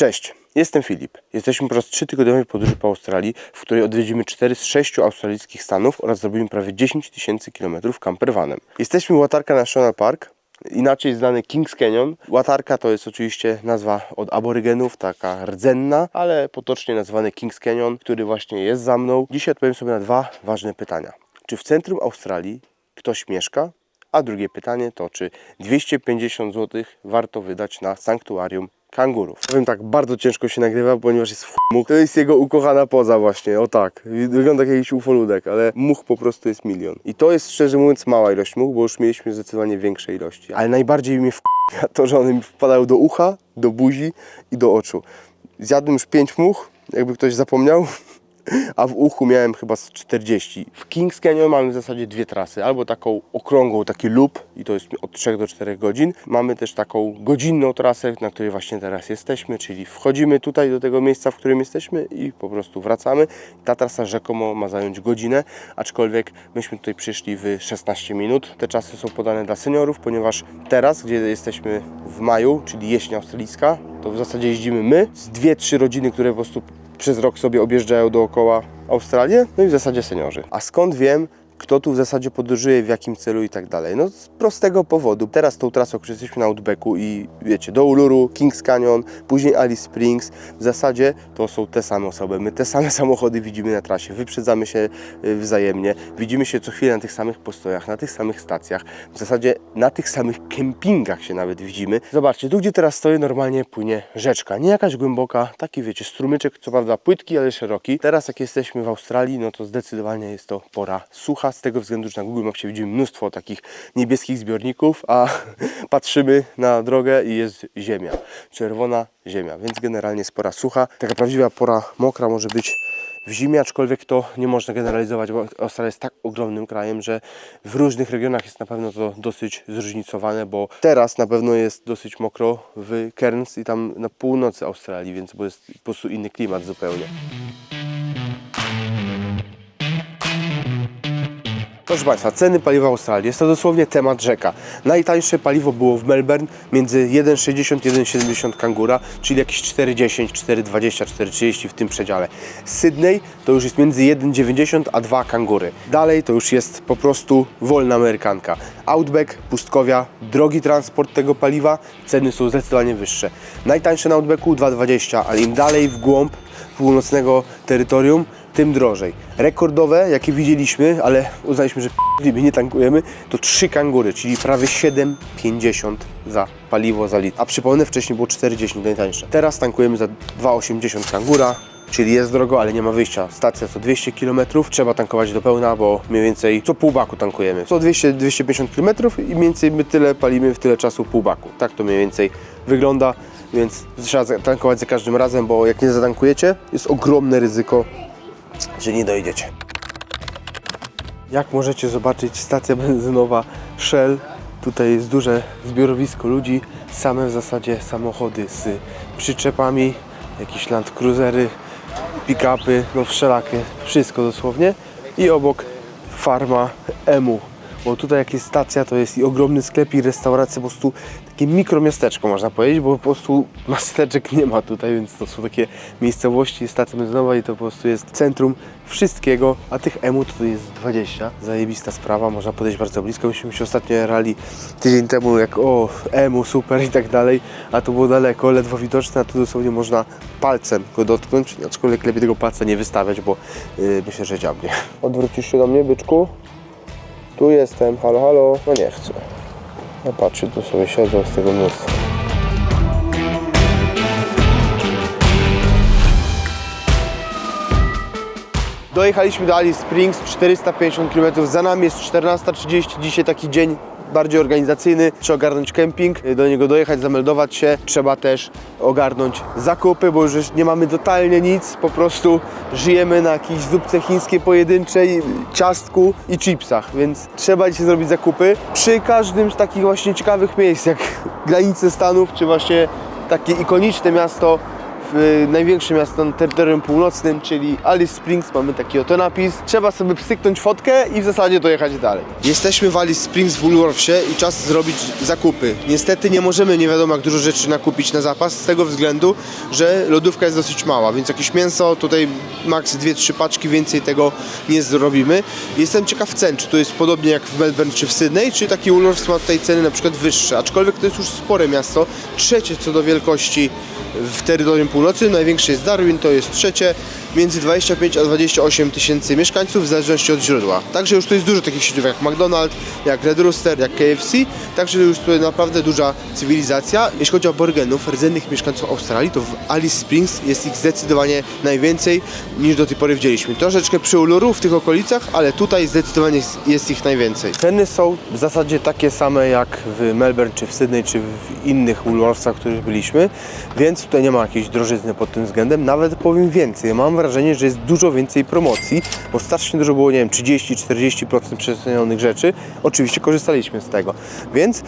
Cześć, jestem Filip. Jesteśmy po raz trzytygodniowej podróży po Australii, w której odwiedzimy 4 z 6 australijskich stanów oraz zrobimy prawie 10 tysięcy kilometrów campervanem. Jesteśmy w Łatarka National Park, inaczej znany Kings Canyon. Łatarka to jest oczywiście nazwa od aborygenów, taka rdzenna, ale potocznie nazwany Kings Canyon, który właśnie jest za mną. Dzisiaj odpowiem sobie na dwa ważne pytania. Czy w centrum Australii ktoś mieszka? A drugie pytanie to, czy 250 zł warto wydać na sanktuarium kangurów? Powiem tak, bardzo ciężko się nagrywa, ponieważ jest much. To jest jego ukochana poza właśnie, o tak. Wygląda jak jakiś ufoludek, ale much po prostu jest milion. I to jest szczerze mówiąc mała ilość much, bo już mieliśmy zdecydowanie większe ilości. Ale najbardziej mnie w to, że one mi wpadają do ucha, do buzi i do oczu. Zjadłem już 5 much, jakby ktoś zapomniał a w uchu miałem chyba z 40. W Kings Canyon mamy w zasadzie dwie trasy, albo taką okrągłą, taki loop i to jest od 3 do 4 godzin. Mamy też taką godzinną trasę, na której właśnie teraz jesteśmy, czyli wchodzimy tutaj do tego miejsca, w którym jesteśmy i po prostu wracamy. Ta trasa rzekomo ma zająć godzinę, aczkolwiek myśmy tutaj przyszli w 16 minut. Te czasy są podane dla seniorów, ponieważ teraz, gdzie jesteśmy w maju, czyli jesień australijska, to w zasadzie jeździmy my, z dwie, trzy rodziny, które po prostu przez rok sobie objeżdżają dookoła Australię, no i w zasadzie seniorzy. A skąd wiem, kto tu w zasadzie podróżuje, w jakim celu i tak dalej? No z prostego powodu. Teraz tą trasą, którą jesteśmy na Outbacku i wiecie, do Uluru, Kings Canyon, później Alice Springs, w zasadzie to są te same osoby. My te same samochody widzimy na trasie, wyprzedzamy się y, wzajemnie, widzimy się co chwilę na tych samych postojach, na tych samych stacjach, w zasadzie na tych samych kempingach się nawet widzimy. Zobaczcie, tu gdzie teraz stoję normalnie płynie rzeczka, nie jakaś głęboka, taki wiecie, strumyczek, co prawda płytki, ale szeroki. Teraz jak jesteśmy w Australii, no to zdecydowanie jest to pora sucha, z tego względu, że na Google Mapsie widzimy mnóstwo takich niebieskich zbiorników, a patrzymy na drogę i jest ziemia, czerwona ziemia, więc generalnie jest pora sucha. Taka prawdziwa pora mokra może być w zimie, aczkolwiek to nie można generalizować, bo Australia jest tak ogromnym krajem, że w różnych regionach jest na pewno to dosyć zróżnicowane, bo teraz na pewno jest dosyć mokro w Cairns i tam na północy Australii, więc bo jest po prostu inny klimat zupełnie. Proszę Państwa, ceny paliwa w Australii. Jest to dosłownie temat rzeka. Najtańsze paliwo było w Melbourne między 1,60 1,70 kangura, czyli jakieś 4,10, 4,20, 4,30 w tym przedziale. Sydney to już jest między 1,90 a 2 kangury. Dalej to już jest po prostu wolna amerykanka. Outback, pustkowia, drogi transport tego paliwa, ceny są zdecydowanie wyższe. Najtańsze na Outbacku 2,20, ale im dalej w głąb północnego terytorium, tym drożej. Rekordowe, jakie widzieliśmy, ale uznaliśmy, że nie tankujemy, to 3 kangury, czyli prawie 7,50 za paliwo za litr. A przypomnę, wcześniej było 4,10 najtańsze. Teraz tankujemy za 2,80 kangura, czyli jest drogo, ale nie ma wyjścia. Stacja co 200 km, trzeba tankować do pełna, bo mniej więcej co pół baku tankujemy. Co 200-250 km i mniej więcej my tyle palimy w tyle czasu pół baku. Tak to mniej więcej wygląda, więc trzeba tankować za każdym razem, bo jak nie zatankujecie, jest ogromne ryzyko że nie dojdziecie. Jak możecie zobaczyć, stacja benzynowa Shell. Tutaj jest duże zbiorowisko ludzi, same w zasadzie samochody z przyczepami, jakieś Land Cruisery, pick-upy, no wszelakie, wszystko dosłownie. I obok farma EMU, bo tutaj jak jest stacja, to jest i ogromny sklep i restauracja, po prostu takie mikromiasteczko można powiedzieć, bo po prostu miasteczek nie ma tutaj, więc to są takie miejscowości, stacja benzynowa i to po prostu jest centrum wszystkiego, a tych EMU to jest 20. Zajebista sprawa, można podejść bardzo blisko. Myśmy się ostatnio rali tydzień temu, jak o, EMU, super i tak dalej, a to było daleko, ledwo widoczne, a tu dosłownie można palcem go dotknąć, aczkolwiek lepiej tego palca nie wystawiać, bo yy, myślę, że dziabnie. Odwrócisz się do mnie, byczku? Tu jestem, halo, halo. No nie chcę. No patrzcie, tu sobie siedzą z tego mnóstwa. Dojechaliśmy do Alice Springs, 450 km za nami, jest 14.30, dzisiaj taki dzień bardziej organizacyjny, trzeba ogarnąć kemping, do niego dojechać, zameldować się, trzeba też ogarnąć zakupy, bo już nie mamy totalnie nic, po prostu żyjemy na jakiejś zupce chińskiej pojedynczej, ciastku i chipsach, więc trzeba dzisiaj zrobić zakupy. Przy każdym z takich właśnie ciekawych miejsc, jak granice Stanów, czy właśnie takie ikoniczne miasto y, największe miasto na terytorium północnym, czyli Alice Springs. Mamy taki oto napis. Trzeba sobie psyknąć fotkę i w zasadzie dojechać dalej. Jesteśmy w Alice Springs w Woolworthsie i czas zrobić zakupy. Niestety nie możemy nie wiadomo jak dużo rzeczy nakupić na zapas z tego względu, że lodówka jest dosyć mała, więc jakieś mięso, tutaj maks 2-3 paczki, więcej tego nie zrobimy. Jestem ciekaw cen, czy to jest podobnie jak w Melbourne czy w Sydney, czy taki Woolworths ma tutaj ceny na przykład wyższe, aczkolwiek to jest już spore miasto, trzecie co do wielkości w terytorium północnym, największe jest Darwin, to jest trzecie, między 25 a 28 tysięcy mieszkańców w zależności od źródła. Także już tu jest dużo takich sieciówek jak McDonald's, jak Red Rooster, jak KFC, także już tutaj naprawdę duża cywilizacja. Jeśli chodzi o aborygenów, rdzennych mieszkańców Australii, to w Alice Springs jest ich zdecydowanie najwięcej niż do tej pory widzieliśmy. Troszeczkę przy Uluru w tych okolicach, ale tutaj zdecydowanie jest- ich najwięcej. Ceny są w zasadzie takie same jak w Melbourne, czy w Sydney, czy w innych Woolworthsach, w których byliśmy, więc tutaj nie ma jakiejś drożyzny pod tym względem. Nawet powiem więcej, mam wrażenie, że jest dużo więcej promocji, bo strasznie dużo było, nie wiem, 30-40% przecenionych rzeczy. Oczywiście korzystaliśmy z tego, więc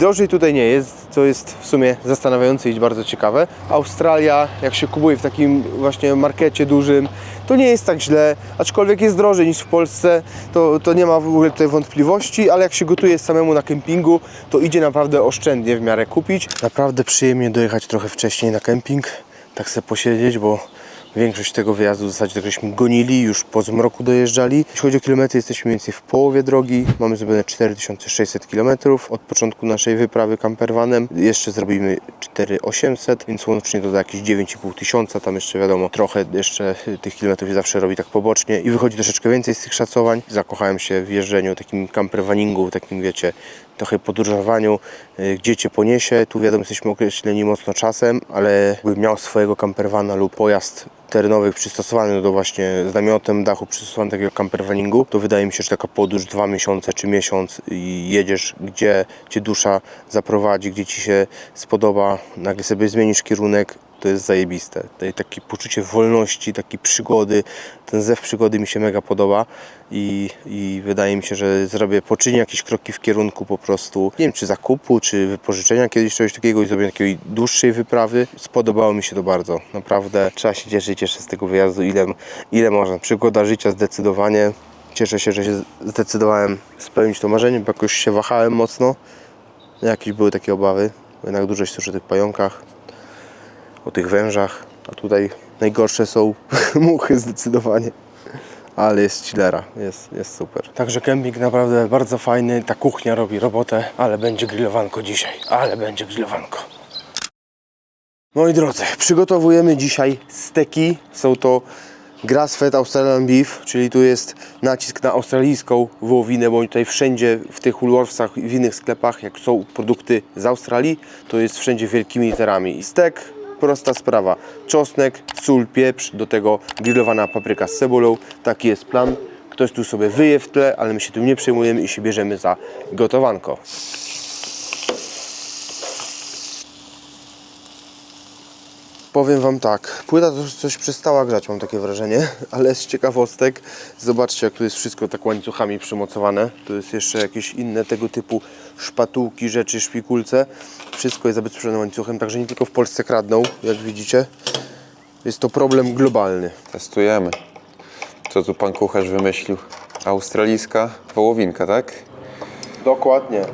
Drożej tutaj nie jest, co jest w sumie zastanawiające i bardzo ciekawe. Australia, jak się kupuje w takim właśnie markecie dużym, to nie jest tak źle, aczkolwiek jest drożej niż w Polsce, to, to nie ma w ogóle tutaj wątpliwości, ale jak się gotuje samemu na kempingu, to idzie naprawdę oszczędnie w miarę kupić. Naprawdę przyjemnie dojechać trochę wcześniej na kemping, tak sobie posiedzieć, bo Większość tego wyjazdu w zasadzie tak żeśmy gonili, już po zmroku dojeżdżali. Jeśli chodzi o kilometry, jesteśmy mniej więcej w połowie drogi. Mamy zrobione 4600 km od początku naszej wyprawy campervanem. Jeszcze zrobimy 4800, więc łącznie to da jakieś 9,5 tysiąca. Tam jeszcze wiadomo, trochę jeszcze tych kilometrów się zawsze robi tak pobocznie i wychodzi troszeczkę więcej z tych szacowań. Zakochałem się w jeżdżeniu, takim campervaningu, takim wiecie, trochę podróżowaniu, y, gdzie cię poniesie. Tu wiadomo, jesteśmy określeni mocno czasem, ale gdybym miał swojego campervana lub pojazd terenowy przystosowany do właśnie z namiotem, dachu przystosowany do takiego campervaningu, to wydaje mi się, że taka podróż dwa miesiące czy miesiąc i jedziesz, gdzie cię dusza zaprowadzi, gdzie ci się spodoba, nagle sobie zmienisz kierunek, to jest zajebiste. Daje takie poczucie wolności, takiej przygody. Ten zew przygody mi się mega podoba i, i wydaje mi się, że zrobię, poczynię jakieś kroki w kierunku po prostu, nie wiem, czy zakupu, czy wypożyczenia kiedyś czegoś takiego i zrobię takiej dłuższej wyprawy. Spodobało mi się to bardzo. Naprawdę trzeba się cieszyć jeszcze z tego wyjazdu, ile, ile można. Przygoda życia zdecydowanie. Cieszę się, że się zdecydowałem spełnić to marzenie, bo jakoś się wahałem mocno. Jakieś były takie obawy, jednak dużo się słyszy o tych pająkach o tych wężach, a tutaj najgorsze są muchy zdecydowanie. Ale jest chillera, jest, jest super. Także kemping naprawdę bardzo fajny, ta kuchnia robi robotę, ale będzie grillowanko dzisiaj, ale będzie grillowanko. Moi drodzy, przygotowujemy dzisiaj steki. Są to grass-fed Australian beef, czyli tu jest nacisk na australijską wołowinę, bo tutaj wszędzie w tych Woolworthsach i w innych sklepach, jak są produkty z Australii, to jest wszędzie wielkimi literami. I stek, prosta sprawa. Czosnek, sól, pieprz, do tego grillowana papryka z cebulą. Taki jest plan. Ktoś tu sobie wyje w tle, ale my się tym nie przejmujemy i się bierzemy za gotowanko. Powiem Wam tak, płyta to coś przestała grać, mam takie wrażenie, ale z ciekawostek, zobaczcie jak tu jest wszystko tak łańcuchami przymocowane. Tu jest jeszcze jakieś inne tego typu szpatułki, rzeczy, szpikulce. Wszystko jest zabezpieczone łańcuchem, także nie tylko w Polsce kradną, jak widzicie. Jest to problem globalny. Testujemy. Co tu pan kucharz wymyślił? Australijska wołowinka, tak? Dokładnie.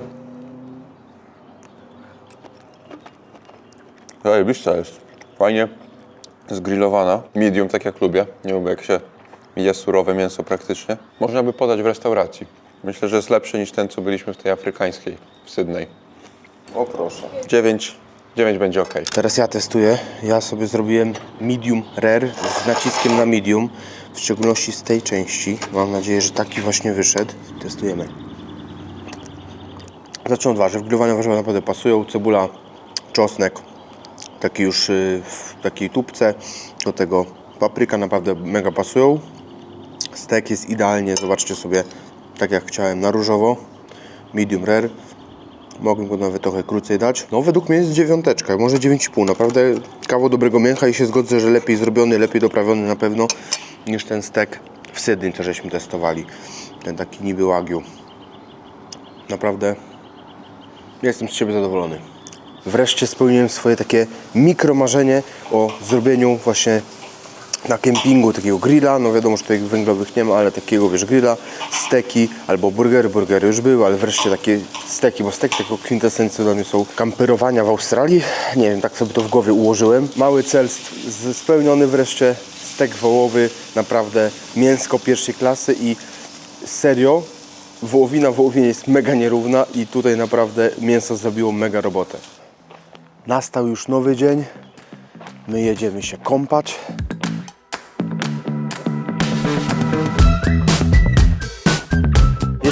Zajebista jest. Fajnie zgrillowana. Medium, tak jak lubię. Nie lubię, jak się je surowe mięso praktycznie. Można by podać w restauracji. Myślę, że jest lepszy niż ten, co byliśmy w tej afrykańskiej w Sydney. O proszę. 9, 9 będzie ok. Teraz ja testuję. Ja sobie zrobiłem medium rare z naciskiem na medium, w szczególności z tej części. Mam nadzieję, że taki właśnie wyszedł. Testujemy. Zacznę od warzyw. Grillowane warzywa naprawdę pasują. Cebula, czosnek, taki już y, w takiej tubce. Do tego papryka naprawdę mega pasują. Stek jest idealnie, zobaczcie sobie, tak jak chciałem, na różowo. Medium rare. Mogłem go nawet trochę krócej dać. No według mnie jest dziewiąteczka, może 9,5. Naprawdę kawał dobrego mięcha i się zgodzę, że lepiej zrobiony, lepiej doprawiony na pewno niż ten stek w Sydney, co żeśmy testowali. Ten taki niby Wagyu. Naprawdę jestem z siebie zadowolony. wreszcie spełniłem swoje takie mikromarzenie o zrobieniu właśnie na kempingu takiego grilla, no wiadomo, że tutaj węglowych nie ma, ale takiego wiesz grilla, steki albo burgery, burgery już były, ale wreszcie takie steki, bo steki taką kwintesencją dla mnie są kamperowania w Australii, nie wiem, tak sobie to w głowie ułożyłem. Mały cel spełniony wreszcie, stek wołowy, naprawdę mięsko pierwszej klasy i serio, wołowina wołowinie jest mega nierówna i tutaj naprawdę mięso zrobiło mega robotę. Nastał już nowy dzień, my jedziemy się kąpać.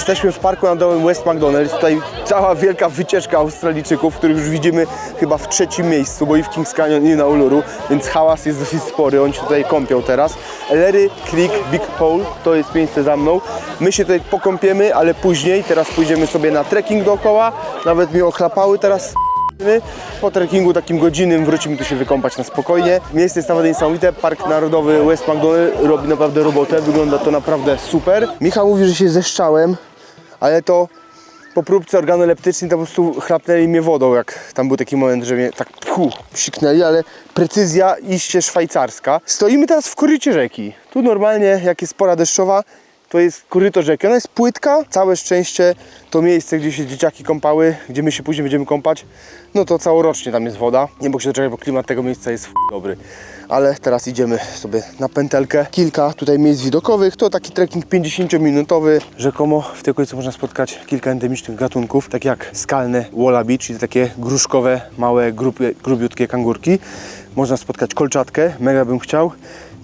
Jesteśmy w parku narodowym West McDonald's. Tutaj cała wielka wycieczka Australijczyków, których już widzimy chyba w trzecim miejscu, bo i w Kings Canyon i na Uluru, więc hałas jest dosyć spory. Oni się tutaj kąpią teraz. Larry Creek Big Hole to jest miejsce za mną. My się tutaj pokąpiemy, ale później. Teraz pójdziemy sobie na trekking dookoła. Nawet mi ochlapały teraz po trekkingu takim godzinnym wrócimy tu się wykąpać na spokojnie. Miejsce jest naprawdę niesamowite. Park Narodowy West McDonald robi naprawdę robotę. Wygląda to naprawdę super. Michał mówi, że się zeszczałem, ale to po próbce organoleptycznej to po prostu chrapnęli mnie wodą, jak tam był taki moment, że mnie tak pchu, siknęli, ale precyzja iście szwajcarska. Stoimy teraz w korycie rzeki. Tu normalnie, jak jest pora deszczowa, to jest koryto rzeki. Ona jest płytka, całe szczęście to miejsce, gdzie się dzieciaki kąpały, gdzie my się później będziemy kąpać, no to całorocznie tam jest woda. Nie mogę się doczekać, bo klimat tego miejsca jest dobry. Ale teraz idziemy sobie na pętelkę. Kilka tutaj miejsc widokowych. To taki trekking 50-minutowy. Rzekomo w tej okolicy można spotkać kilka endemicznych gatunków, tak jak skalne wallaby, czyli takie gruszkowe, małe, grubie, grubiutkie kangurki. Można spotkać kolczatkę, mega bym chciał.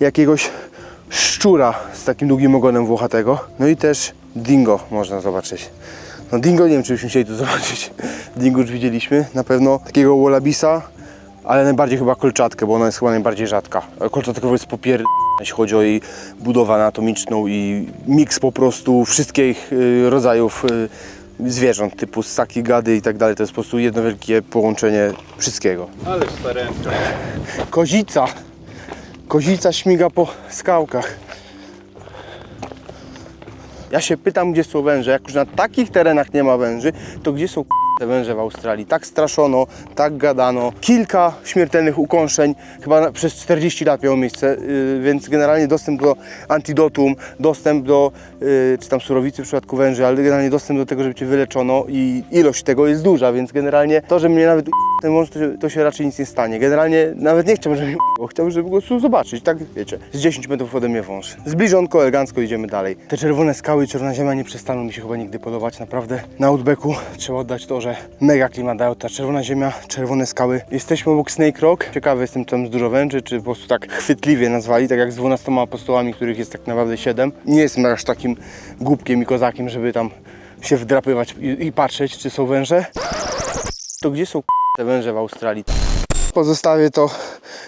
Jakiegoś szczura z takim długim ogonem włochatego. No i też dingo można zobaczyć. No dingo nie wiem, czy byśmy chcieli tu zobaczyć. Dingo już widzieliśmy. Na pewno takiego wallabisa, ale najbardziej chyba kolczatkę, bo ona jest chyba najbardziej rzadka. Kolczatka jest popier... jeśli chodzi o jej budowę anatomiczną i miks po prostu wszystkich y, rodzajów y, zwierząt, typu ssaki, gady i tak dalej. To jest po prostu jedno wielkie połączenie wszystkiego. Ale starenka. Kozica. Kozica śmiga po skałkach. Ja się pytam, gdzie są węże. Jak już na takich terenach nie ma węży, to gdzie są węże w Australii? Tak straszono, tak gadano. Kilka śmiertelnych ukąszeń, chyba przez 40 lat miało miejsce, yy, więc generalnie dostęp do antidotum, dostęp do, yy, czy tam surowicy w przypadku węży, ale generalnie dostęp do tego, żeby Cię wyleczono i ilość tego jest duża, więc generalnie to, że mnie nawet ten wąż, to się, to się raczej nic nie stanie. Generalnie nawet nie chciałbym, żeby bo chciałbym, żeby go zobaczyć, tak wiecie. Z 10 metrów ode mnie wąż. Zbliżonko, elegancko idziemy dalej. Te czerwone skały, czerwona ziemia nie przestaną mi się chyba nigdy podobać, naprawdę. Na Outbacku trzeba oddać to, że mega klimat dają. Ta czerwona ziemia, czerwone skały. Jesteśmy obok Snake Rock. Ciekawy jestem, czy tam jest dużo węży, czy po prostu tak chwytliwie nazwali, tak jak z 12 apostołami, których jest tak naprawdę 7. Nie jestem aż takim głupkiem i kozakiem, żeby tam się wdrapywać i, i patrzeć, czy są węże. To gdzie są te węże w Australii? Pozostawię to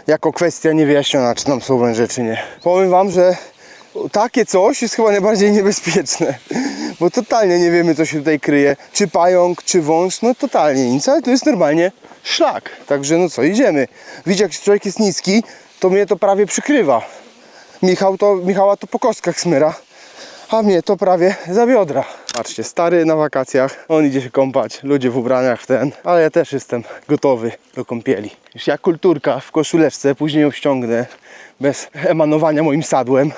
jako kwestia niewyjaśniona, czy tam są węże, czy nie. Powiem Wam, że takie coś jest chyba najbardziej niebezpieczne, bo totalnie nie wiemy, co się tutaj kryje. Czy pająk, czy wąż, no totalnie nic, ale to jest normalnie szlak. Także no co, idziemy. Widzicie, jak człowiek jest niski, to mnie to prawie przykrywa. Michał to, Michała to po kostkach smyra, a mnie to prawie za biodra. Patrzcie, stary na wakacjach, on idzie się kąpać, ludzie w ubraniach w ten, ale ja też jestem gotowy do kąpieli. Już jak kulturka w koszuleczce, później ją ściągnę bez emanowania moim sadłem.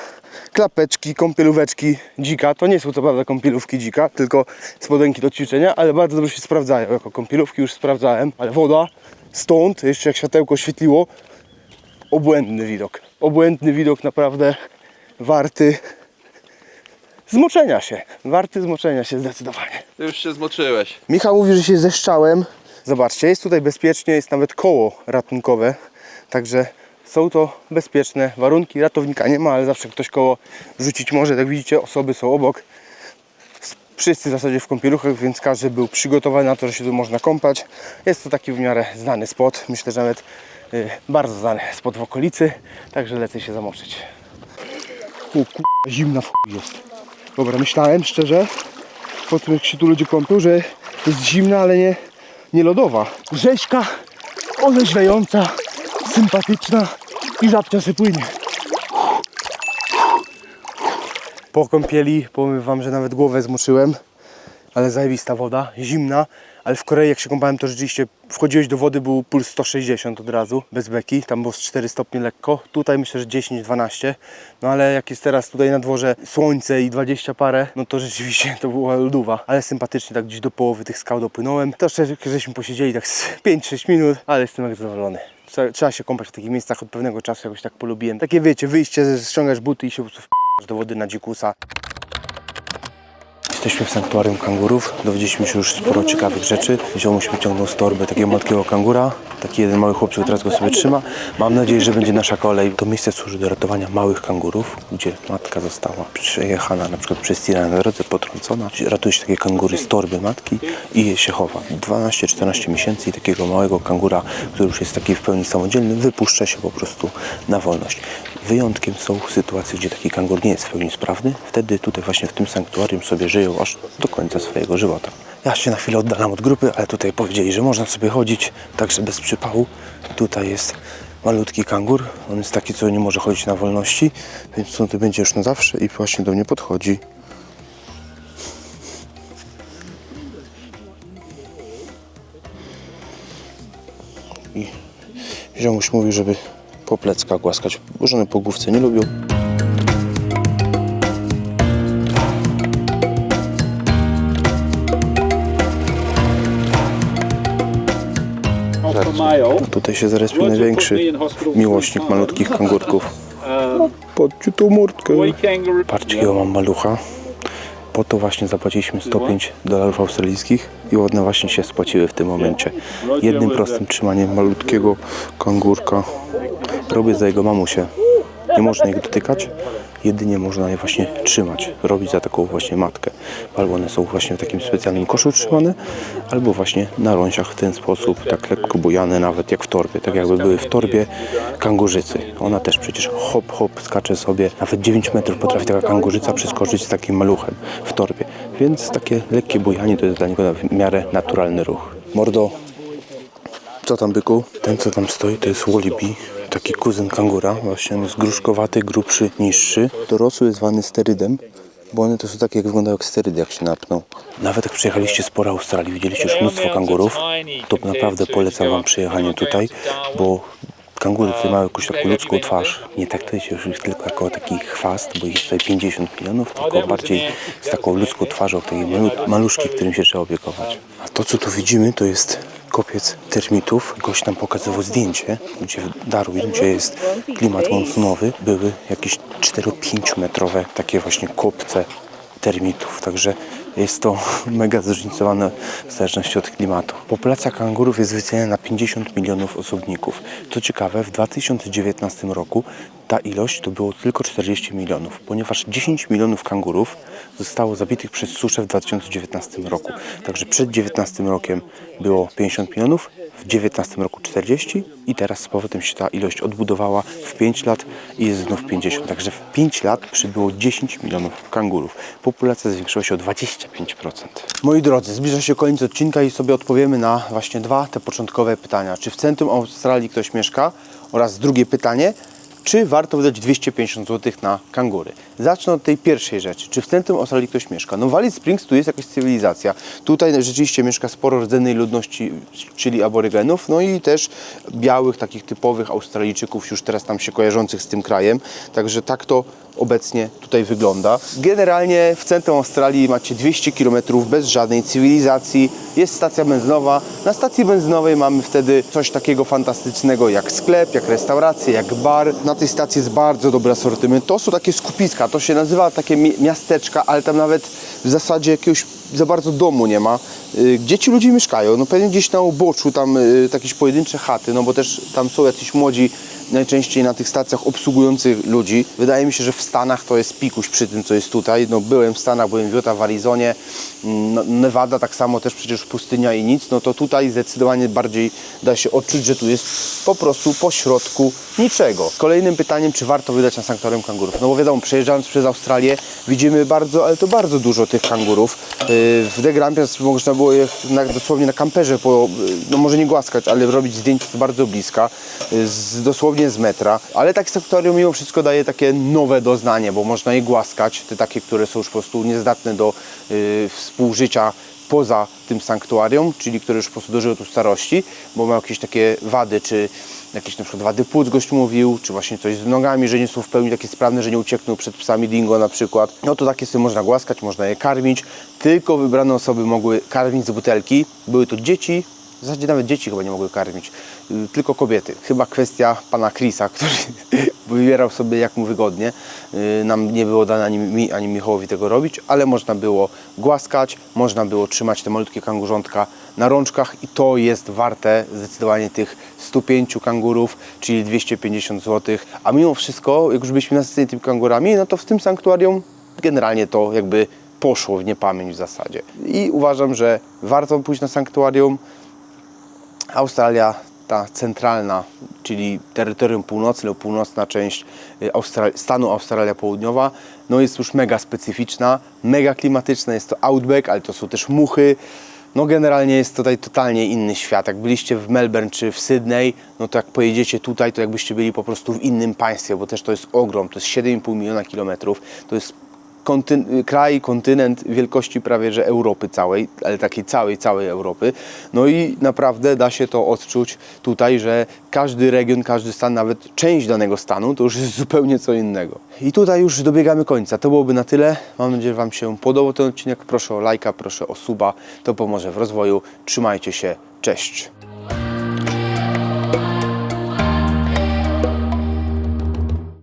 Klapeczki, kąpielóweczki dzika, to nie są co prawda kąpielówki dzika, tylko spodenki do ćwiczenia, ale bardzo dobrze się sprawdzają. Jako kąpielówki już sprawdzałem, ale woda stąd, jeszcze jak światełko świetliło, obłędny widok. Obłędny widok, naprawdę warty zmoczenia się. Warty zmoczenia się zdecydowanie. Ty już się zmoczyłeś. Michał mówi, że się zeszczałem. Zobaczcie, jest tutaj bezpiecznie, jest nawet koło ratunkowe, także są to bezpieczne warunki. Ratownika nie ma, ale zawsze ktoś koło rzucić może. Jak widzicie, osoby są obok. Wszyscy w zasadzie w kąpieluchach, więc każdy był przygotowany na to, że się tu można kąpać. Jest to taki w miarę znany spot, myślę, że nawet y, bardzo znany spot w okolicy, także lecę się zamoczyć. O kur... zimna w jest. Dobra, myślałem szczerze, po tym jak się tu ludzie kąpią, że jest zimna, ale nie, nie lodowa. Rzeźka, orzeźwiająca, sympatyczna i żabcia se płynie. Po kąpieli powiem Wam, że nawet głowę zmoczyłem, ale zajebista woda, zimna, Ale w Korei jak się kąpałem to rzeczywiście wchodziłeś do wody, był puls 160 od razu, bez beki, tam było z 4 stopnie lekko. Tutaj myślę, że 10-12. No ale jak jest teraz tutaj na dworze słońce i 20 parę, no to rzeczywiście to była lodówa. Ale sympatycznie tak gdzieś do połowy tych skał dopłynąłem. To szczerze, żeśmy posiedzieli tak z 5-6 minut, ale jestem jak zadowolony. Trzeba, się kąpać w takich miejscach od pewnego czasu, jakoś tak polubiłem. Takie wiecie, wyjście, ściągasz buty i się po prostu do wody na dzikusa. Jesteśmy w sanktuarium kangurów. Dowiedzieliśmy się już sporo ciekawych rzeczy. Ziomuś wyciągnął z torby takiego malutkiego kangura. Taki jeden mały chłopczyk teraz go sobie trzyma. Mam nadzieję, że będzie nasza kolej. To miejsce służy do ratowania małych kangurów, gdzie matka została przejechana na przykład przez tira na drodze, potrącona. Ratuje się takie kangury z torby matki i je się chowa. 12-14 miesięcy i takiego małego kangura, który już jest taki w pełni samodzielny, wypuszcza się po prostu na wolność. Wyjątkiem są sytuacje, gdzie taki kangur nie jest w pełni sprawny. Wtedy tutaj właśnie w tym sanktuarium sobie żyją aż do końca swojego żywota. Ja się na chwilę oddalam od grupy, ale tutaj powiedzieli, że można sobie chodzić także bez przypału. Tutaj jest malutki kangur. On jest taki, co nie może chodzić na wolności, więc on tu będzie już na zawsze i właśnie do mnie podchodzi. I ziomuś mówi, żeby po pleckach głaskać, żony po główce nie lubią. A tutaj się zarespił największy miłośnik malutkich kangurków. Patrzcie tą mordkę. Patrzcie, jakiego mam malucha. Po to właśnie zapłaciliśmy 105 dolarów australijskich i one właśnie się spłaciły w tym momencie. Jednym prostym trzymaniem malutkiego kangurka. Robię za jego mamusię. Nie można ich dotykać, jedynie można je właśnie trzymać, robić za taką właśnie matkę. Albo one są właśnie w takim specjalnym koszu trzymane, albo właśnie na rąsiach w ten sposób, tak lekko bujane, nawet jak w torbie, tak jakby były w torbie kangurzycy. Ona też przecież hop, hop skacze sobie, nawet 9 metrów potrafi taka kangurzyca przeskoczyć z takim maluchem w torbie. Więc takie lekkie bujanie to jest dla niego w miarę naturalny ruch. Mordo, co tam byku? Ten co tam stoi to jest Wallaby, taki kuzyn kangura. Właśnie on jest gruszkowaty, grubszy, niższy. Dorosły jest zwany sterydem, bo one to są takie jak wyglądają jak sterydy jak się napną. Nawet jak przyjechaliście sporo Australii, widzieliście już mnóstwo kangurów, to naprawdę polecam wam przyjechanie tutaj, bo kangury tutaj mają jakąś taką ludzką twarz. Nie traktujecie już ich tylko jako taki chwast, bo jest tutaj 50 milionów, tylko bardziej z taką ludzką twarzą, takiej malu maluszki, którym się trzeba opiekować. A to co tu widzimy to jest kopiec termitów. Gość nam pokazywał zdjęcie, gdzie w Darwin, gdzie jest klimat monsunowy, były jakieś 4-5 metrowe takie właśnie kopce termitów. Także jest to mega zróżnicowane w zależności od klimatu. Populacja kangurów jest wyceniana na 50 milionów osobników. Co ciekawe, w 2019 roku ta ilość to było tylko 40 milionów, ponieważ 10 milionów kangurów zostało zabitych przez suszę w 2019 roku. Także przed 2019 rokiem było 50 milionów, w 2019 roku 40 i teraz z powrotem się ta ilość odbudowała w 5 lat i jest znów 50. Także w 5 lat przybyło 10 milionów kangurów. Populacja zwiększyła się o 25%. Moi drodzy, zbliża się koniec odcinka i sobie odpowiemy na właśnie dwa te początkowe pytania. Czy w centrum Australii ktoś mieszka? Oraz drugie pytanie, czy warto wydać 250 zł na kangury? Zacznę od tej pierwszej rzeczy. Czy w centrum Australii ktoś mieszka? No Alice Springs tu jest jakaś cywilizacja. Tutaj rzeczywiście mieszka sporo rdzennej ludności, czyli aborygenów, no i też białych, takich typowych Australijczyków, już teraz tam się kojarzących z tym krajem. Także tak to obecnie tutaj wygląda. Generalnie w centrum Australii macie 200 km bez żadnej cywilizacji. Jest stacja benzynowa. Na stacji benzynowej mamy wtedy coś takiego fantastycznego jak sklep, jak restaurację, jak bar. Na tej stacji jest bardzo dobry asortyment. To są takie skupiska, to się nazywa takie mi- miasteczka, ale tam nawet w zasadzie jakiegoś za bardzo domu nie ma. Y, Gdzie ci ludzie mieszkają? No pewnie gdzieś na uboczu, tam y, jakieś pojedyncze chaty, no bo też tam są jacyś młodzi najczęściej na tych stacjach obsługujących ludzi. Wydaje mi się, że w Stanach to jest pikuś przy tym, co jest tutaj. No, byłem w Stanach, byłem w Utah, w Arizonie, mm, no, Nevada tak samo też przecież pustynia i nic. No to tutaj zdecydowanie bardziej da się odczuć, że tu jest po prostu po środku niczego. Kolejnym pytaniem, czy warto wydać na sanktuarium kangurów? No bo wiadomo, przejeżdżając przez Australię widzimy bardzo, ale to bardzo dużo tych kangurów. Yy, W The Grampians można było je na, dosłownie na kamperze, po, no może nie głaskać, ale robić zdjęcia bardzo bliska, yy, z, dosłownie z metra. Ale takie sanktuarium mimo wszystko daje takie nowe doznanie, bo można je głaskać, te takie, które są już po prostu niezdatne do yy, współżycia poza tym sanktuarium, czyli które już po prostu dożyły tu starości, bo mają jakieś takie wady, czy jakieś na przykład wady płuc gość mówił, czy właśnie coś z nogami, że nie są w pełni takie sprawne, że nie uciekną przed psami dingo na przykład. No to takie sobie można głaskać, można je karmić. Tylko wybrane osoby mogły karmić z butelki. Były to dzieci, w zasadzie nawet dzieci chyba nie mogły karmić, y, tylko kobiety. Chyba kwestia pana Chrisa, który wybierał sobie jak mu wygodnie. Y, Nam nie było dane ani mi, ani Michałowi tego robić, ale można było głaskać, można było trzymać te malutkie kangurzątka na rączkach i to jest warte zdecydowanie tych 105 kangurów, czyli 250 zł. A mimo wszystko, jak już byliśmy nasyceni tymi kangurami, no to w tym sanktuarium generalnie to jakby poszło w niepamięć w zasadzie. I uważam, że warto pójść na sanktuarium. Australia, ta centralna, czyli terytorium północne lub północna część y, Austral- stanu Australia Południowa, no jest już mega specyficzna, mega klimatyczna, jest to outback, ale to są też muchy. No generalnie jest tutaj totalnie inny świat. Jak byliście w Melbourne czy w Sydney, no to jak pojedziecie tutaj, to jakbyście byli po prostu w innym państwie, bo też to jest ogrom, to jest 7,5 miliona kilometrów, to jest kontyn- kraj, kontynent wielkości prawie że Europy całej, ale takiej całej, całej Europy. No i naprawdę da się to odczuć tutaj, że każdy region, każdy stan, nawet część danego stanu to już jest zupełnie co innego. I tutaj już dobiegamy końca. To byłoby na tyle. Mam nadzieję, że Wam się podobał ten odcinek. Proszę o lajka, proszę o suba. To pomoże w rozwoju. Trzymajcie się. Cześć.